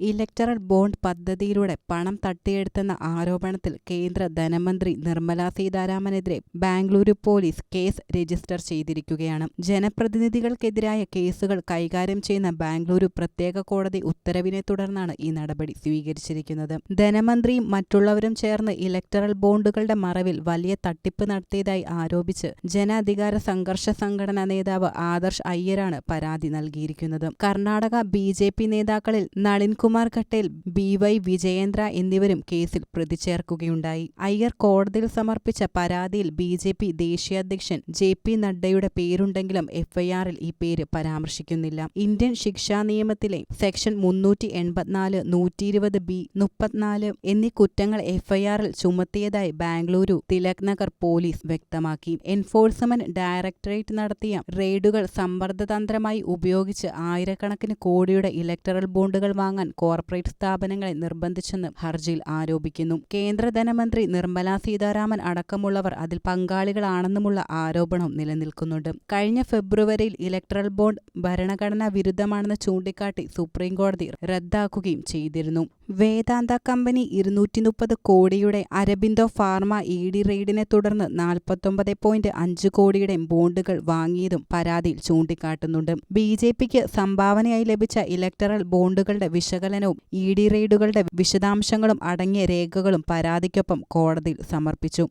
Electoral bond പദ്ധതിയിലൂടെ പണം തട്ടിയെടുത്തെന്ന ആരോപണത്തിൽ കേന്ദ്ര ധനമന്ത്രി നിർമ്മല സീതാരാമനെതിരെ ബാംഗ്ലൂരു പോലീസ് കേസ് രജിസ്റ്റർ ചെയ്തിരിക്കുകയാണ്. ജനപ്രതിനിധികൾക്കെതിരായ കേസുകൾ കൈകാര്യം ചെയ്യുന്ന ബാംഗ്ലൂരു പ്രത്യേക കോടതി ഉത്തരവിനെ തുടർന്നാണ് ഈ നടപടി സ്വീകരിച്ചിരിക്കുന്നത്. ധനമന്ത്രിയും മറ്റുള്ളവരും ചേർന്ന് ഇലക്ടറൽ ബോണ്ടുകളുടെ മറവിൽ വലിയ തട്ടിപ്പ് നടത്തിയതായി ആരോപിച്ച് ജനാധികാര സംഘർഷ സംഘടനാ നേതാവ് ആദർശ് അയ്യരാണ് പരാതി നൽകിയിരിക്കുന്നത്. കർണാടക ബി നേതാക്കളിൽ P Nalinkumar Kateel B Y Vijayendra എന്നിവരും കേസിൽ പ്രതിചേർക്കുകയുണ്ടായി. അയ്യർ കോടതിയിൽ സമർപ്പിച്ച പരാതിയിൽ ബി ജെ പി ദേശീയ അധ്യക്ഷൻ ജെ പി നഡ്ഡയുടെ പേരുണ്ടെങ്കിലും എഫ്ഐആറിൽ ഈ പേര് പരാമർശിക്കുന്നില്ല. ഇന്ത്യൻ ശിക്ഷാ നിയമത്തിലെ സെക്ഷൻ മുന്നൂറ്റി എൺപത്തിനാല് നൂറ്റി ഇരുപത് ബി മുപ്പത്തിനാല് എന്നീ കുറ്റങ്ങൾ എഫ്ഐആറിൽ ചുമത്തിയതായി ബാംഗ്ലൂരു തിലക് നഗർ പോലീസ് വ്യക്തമാക്കി. എൻഫോഴ്സ്മെന്റ് ഡയറക്ടറേറ്റ് നടത്തിയ റെയ്ഡുകൾ സമ്മർദ്ദതന്ത്രമായി ഉപയോഗിച്ച് ആയിരക്കണക്കിന് കോടിയുടെ ഇലക്ടറൽ ബോണ്ടുകൾ വാങ്ങാൻ കോർപ്പറേറ്റ് സ്ഥാപനങ്ങളെ നിർബന്ധിച്ചെന്ന് ഹർജിയിൽ ആരോപിക്കുന്നു. കേന്ദ്ര ധനമന്ത്രി നിർമ്മല സീതാരാമൻ അടക്കമുള്ളവർ അതിൽ പങ്കാളികളാണെന്നുമുള്ള ആരോപണം നിലനിൽക്കുന്നുണ്ട്. കഴിഞ്ഞ ഫെബ്രുവരിയിൽ ഇലക്ട്രൽ ബോണ്ട് ഭരണഘടനാ വിരുദ്ധമാണെന്ന് ചൂണ്ടിക്കാട്ടി സുപ്രീംകോടതി റദ്ദാക്കുകയും ചെയ്തിരുന്നു. വേദാന്ത കമ്പനി ഇരുന്നൂറ്റി മുപ്പത് കോടിയുടെ അരബിന്ദോ ഫാർമ ഇ ഡി റെയ്ഡിനെ തുടർന്ന് നാൽപ്പത്തൊമ്പത് പോയിന്റ് അഞ്ച് കോടിയുടെ ബോണ്ടുകൾ വാങ്ങിയതും പരാതിയിൽ ചൂണ്ടിക്കാട്ടുന്നുണ്ട്. ബി ജെ പിക്ക് സംഭാവനയായി ലഭിച്ച ഇലക്ടറൽ ബോണ്ടുകളുടെ വിശകലനവും ഇ ഡി റെയ്ഡുകളുടെ വിശദാംശങ്ങളും അടങ്ങിയ രേഖകളും പരാതിക്കൊപ്പം കോടതിയിൽ സമർപ്പിച്ചു.